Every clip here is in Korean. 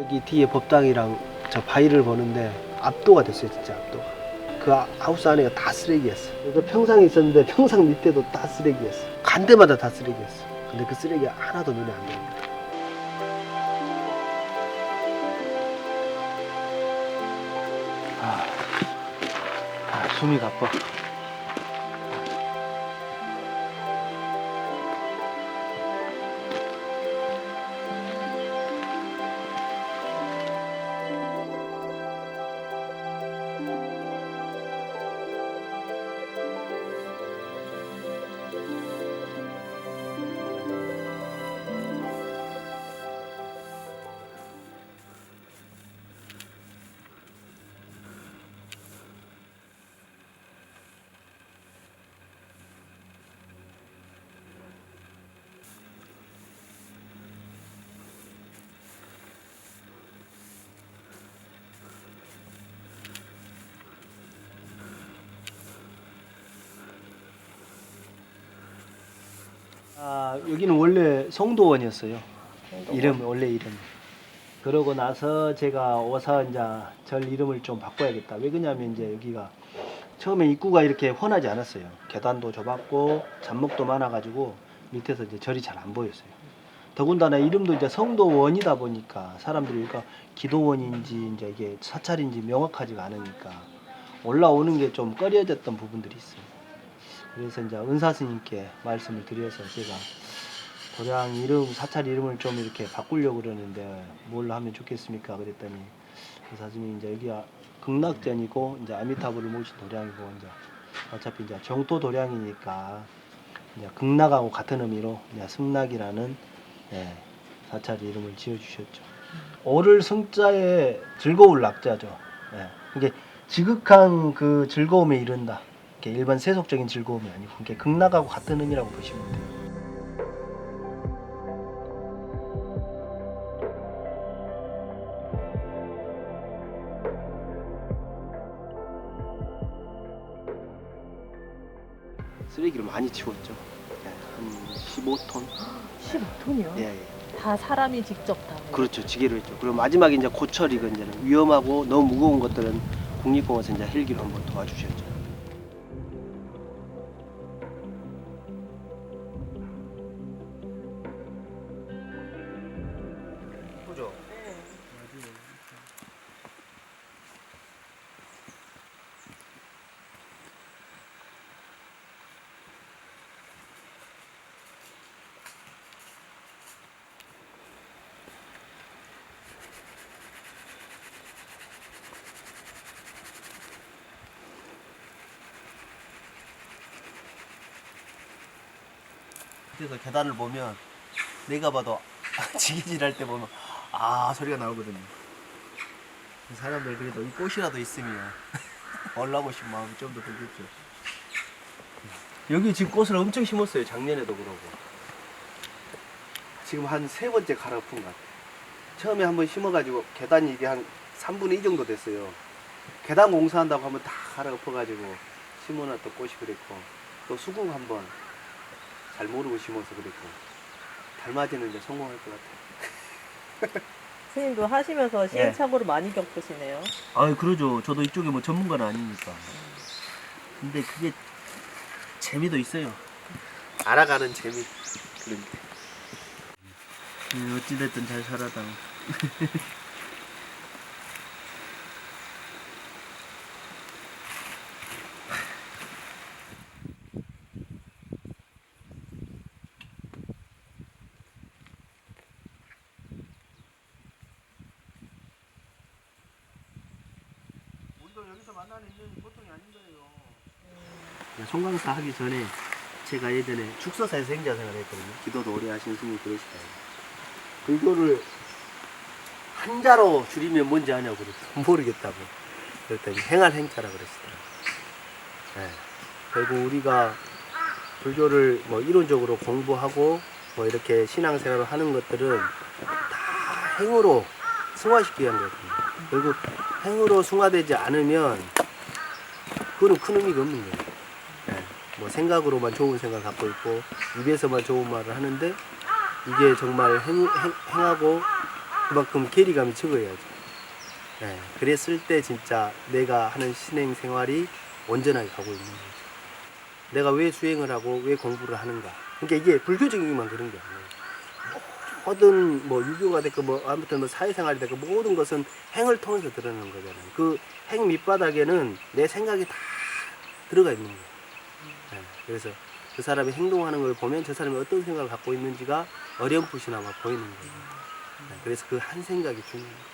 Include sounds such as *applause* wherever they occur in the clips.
여기 뒤에 법당이랑 저 바위를 보는데 압도가 됐어요 진짜 압도가. 그 아- 하우스 안에가 다 쓰레기였어 그래서 평상이 있었는데 평상 밑에도 다 쓰레기였어 간 데마다 다 쓰레기였어 근데 그 쓰레기 하나도 눈에 안 보입니다. 아, 아 숨이 가빠 아 여기는 원래 송도원이었어요 이름 원래 이름. 그러고 나서 제가 와서 이제 절 이름을 좀 바꿔야겠다. 왜 그러냐면 이제 여기가 처음에 입구가 이렇게 훤하지 않았어요. 계단도 좁았고 잔목도 많아가지고 밑에서 이제 절이 잘 안 보였어요. 더군다나 이름도 이제 성도원이다 보니까 사람들이 그러니까 기도원인지 이제 이게 사찰인지 명확하지가 않으니까 올라오는 게 좀 꺼려졌던 부분들이 있어요. 그래서 이제 은사 스님께 말씀을 드려서 제가 도량 이름 사찰 이름을 좀 이렇게 바꾸려고 그러는데 뭘 하면 좋겠습니까? 그랬더니 은사 스님이 이제 여기가 극락전이고 이제 아미타불을 모신 도량이고 이제 어차피 이제 정토 도량이니까 이제 극락하고 같은 의미로 이제 승락이라는 예, 사찰 이름을 지어주셨죠. 오를 승자의 즐거울 낙자죠. 예, 이게 지극한 그 즐거움에 이른다. 일반 세속적인 즐거움이 아니고 이게 극락하고 같은 의미라고 보시면 돼요. 쓰레기를 많이 치웠죠. 예, 한 15톤. 15톤이요? 예, 예. 다 사람이 직접 다. 그렇죠. 지게로 했죠. 그리고 마지막에 이제 고철 이거 이제는 위험하고 너무 무거운 것들은 국립공원에서 이제 헬기로 한번 도와주셨죠. 그래서 계단을 보면 내가 봐도 *laughs* 지기질 할 때 보면 아 소리가 나오거든요. 사람들 그래도 이 꽃이라도 있으면 *laughs* 올라오고 싶은 마음이 좀 더 들겠죠. 여기 지금 꽃을 엄청 심었어요. 작년에도 그러고. 지금 한 세 번째 갈아엎은 것 같아요. 처음에 한번 심어가지고 계단이 이게 한 3분의 2 정도 됐어요. 계단 공사한다고 한번 다 갈아엎어가지고 심어놨던 꽃이 그랬고 또 수국 한번 잘 모르고 심어서 그랬고 달맞이는 이제 성공할 것 같아요. 스님도 하시면서 시행착오를 많이 겪으시네요. 아, 그러죠. 저도 이쪽에 뭐 전문가는 아니니까. 근데 그게 재미도 있어요. 알아가는 재미. 그러니까. 음, 어찌됐든 잘 살아다. *laughs* 인연이 보통이 아닌 거예요. 송강사 하기 전에 제가 예전에 축서사에서 행자 생활 했거든요. 기도도 오래 하신 스님이 그러시더라고요. 불교를 한자로 줄이면 뭔지 아냐고 그랬더니 *laughs* 모르겠다고. 그랬더니 행할 행자라 그러시더라고요. 네. 그리고 우리가 불교를 뭐 이론적으로 공부하고 뭐 이렇게 신앙생활을 하는 것들은 다 행으로 승화시키기 위한 거거든요. 그리고 행으로 승화되지 않으면 그거는 큰 의미가 없는 거예요. 예, 뭐 생각으로만 좋은 생각 갖고 있고 입에서만 좋은 말을 하는데 이게 정말 행, 행, 행하고 그만큼 괴리감이 적어야죠. 예, 그랬을 때 진짜 내가 하는 신행 생활이 온전하게 가고 있는 거죠. 내가 왜 수행을 하고 왜 공부를 하는가. 그러니까 이게 불교적인만 그런 게 아니에요. 모든 뭐 유교가 됐고 뭐 아무튼 뭐 사회생활이 됐고 모든 것은 행을 통해서 드러나는 거잖아요. 그 행 밑바닥에는 내 생각이 다 들어가 있는 거예요. 예, 그래서 그 사람이 행동하는 걸 보면 저 사람이 어떤 생각을 갖고 있는지가 어렴풋이나마 보이는 거예요. 예, 그래서 그 한 생각이 중요해요.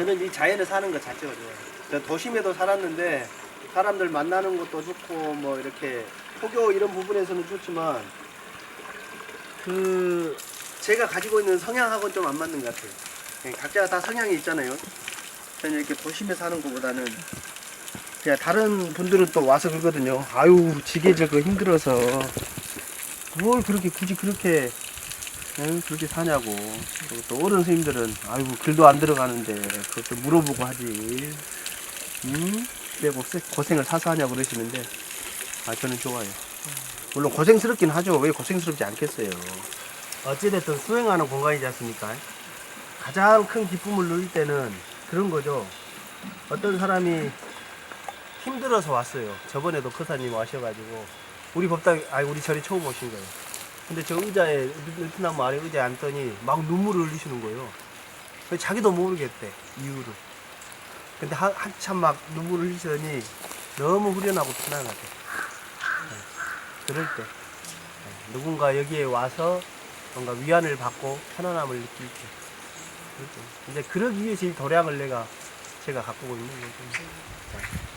저는 이 자연에 사는 것 자체가 좋아요. 저 도심에도 살았는데 사람들 만나는 것도 좋고 뭐 이렇게 포교 이런 부분에서는 좋지만 그 제가 가지고 있는 성향하고는 좀 안 맞는 것 같아요. 예, 각자가 다 성향이 있잖아요. 저는 이렇게 도심에 사는 것보다는 그냥 다른 분들은 또 와서 그러거든요. 아유 지게질 거 힘들어서 뭘 그렇게 굳이 그렇게 응, 그렇게 사냐고. 또 어른 스님들은 아이고 글도 안 들어가는데 그것도 물어보고 하지. 응? 왜 고생, 고생을 사서 하냐고 그러시는데 아 저는 좋아요. 물론 고생스럽긴 하죠. 왜 고생스럽지 않겠어요. 어찌됐든 수행하는 공간이지 않습니까? 가장 큰 기쁨을 누릴 때는 그런 거죠. 어떤 사람이 힘들어서 왔어요. 저번에도 커사님 와셔가지고 우리 법당 아니 우리 절에 처음 오신 거예요. 근데 저 의자에 느티나무 아래 의자에 앉더니 막 눈물을 흘리시는 거예요. 자기도 모르겠대 이유를. 근데 한, 한참 막 눈물을 흘리시더니 너무 후련하고 편안하대. 네. 그럴 때 네. 누군가 여기에 와서 뭔가 위안을 받고 편안함을 느낄 때. 때. 이제 그러기 위해서 이 도량을 내가 제가 갖고 있는 거죠. 네.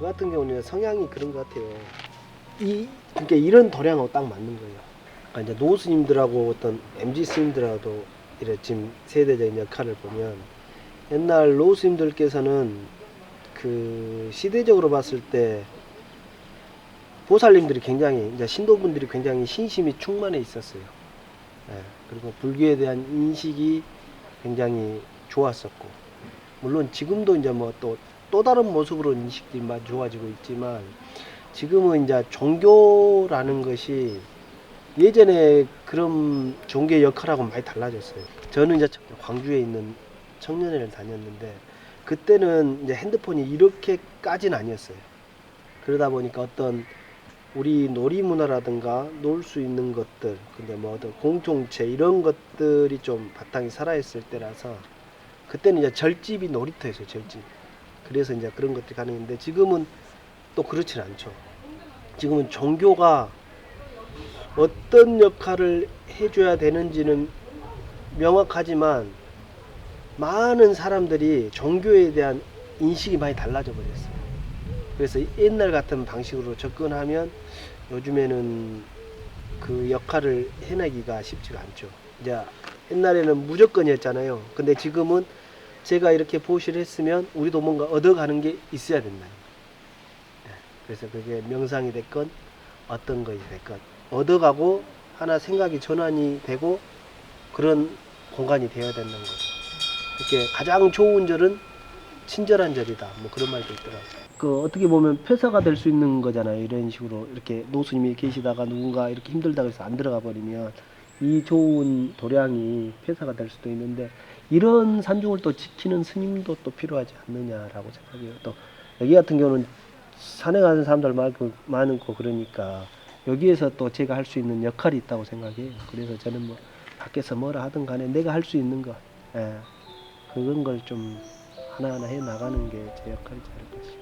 저 같은 경우는 성향이 그런 것 같아요. 이 그러니까 이런 도량하고 딱 맞는 거예요. 그러니까 이제 노 스님들하고 어떤 MG 스님들하고도 이래 지금 세대적인 역할을 보면 옛날 노 스님들께서는 그 시대적으로 봤을 때 보살님들이 굉장히 이제 신도분들이 굉장히 신심이 충만해 있었어요. 예, 그리고 불교에 대한 인식이 굉장히 좋았었고 물론 지금도 이제 뭐 또 또 다른 모습으로 인식들이 좋아지고 있지만 지금은 이제 종교라는 것이 예전에 그런 종교의 역할하고 많이 달라졌어요. 저는 이제 광주에 있는 청년회를 다녔는데 그때는 이제 핸드폰이 이렇게까지는 아니었어요. 그러다 보니까 어떤 우리 놀이 문화라든가 놀 수 있는 것들, 근데 뭐 어떤 공동체 이런 것들이 좀 바탕이 살아있을 때라서 그때는 이제 절집이 놀이터였어요, 절집. 그래서 이제 그런 것들이 가능했는데 지금은 또 그렇진 않죠. 지금은 종교가 어떤 역할을 해줘야 되는지는 명확하지만 많은 사람들이 종교에 대한 인식이 많이 달라져 버렸어요. 그래서 옛날 같은 방식으로 접근하면 요즘에는 그 역할을 해내기가 쉽지가 않죠. 이제 옛날에는 무조건이었잖아요. 근데 지금은 제가 이렇게 보시를 했으면 우리도 뭔가 얻어가는 게 있어야 된다. 네, 그래서 그게 명상이 됐건 어떤 것이 됐건 얻어가고 하나 생각이 전환이 되고 그런 공간이 되어야 되는 거죠. 이렇게 가장 좋은 절은 친절한 절이다. 뭐 그런 말도 있더라고요. 그 어떻게 보면 폐사가 될 수 있는 거잖아요. 이런 식으로 이렇게 노스님이 계시다가 누군가 이렇게 힘들다고 해서 안 들어가 버리면 이 좋은 도량이 폐사가 될 수도 있는데 이런 산중을 또 지키는 스님도 또 필요하지 않느냐라고 생각해요. 또 여기 같은 경우는 산에 가는 사람들 많고 그러니까 여기에서 또 제가 할 수 있는 역할이 있다고 생각해요. 그래서 저는 뭐 밖에서 뭐라 하든 간에 내가 할 수 있는 거, 예, 그런 걸 좀 하나하나 해 나가는 게 제 역할이지 않을까 싶어요.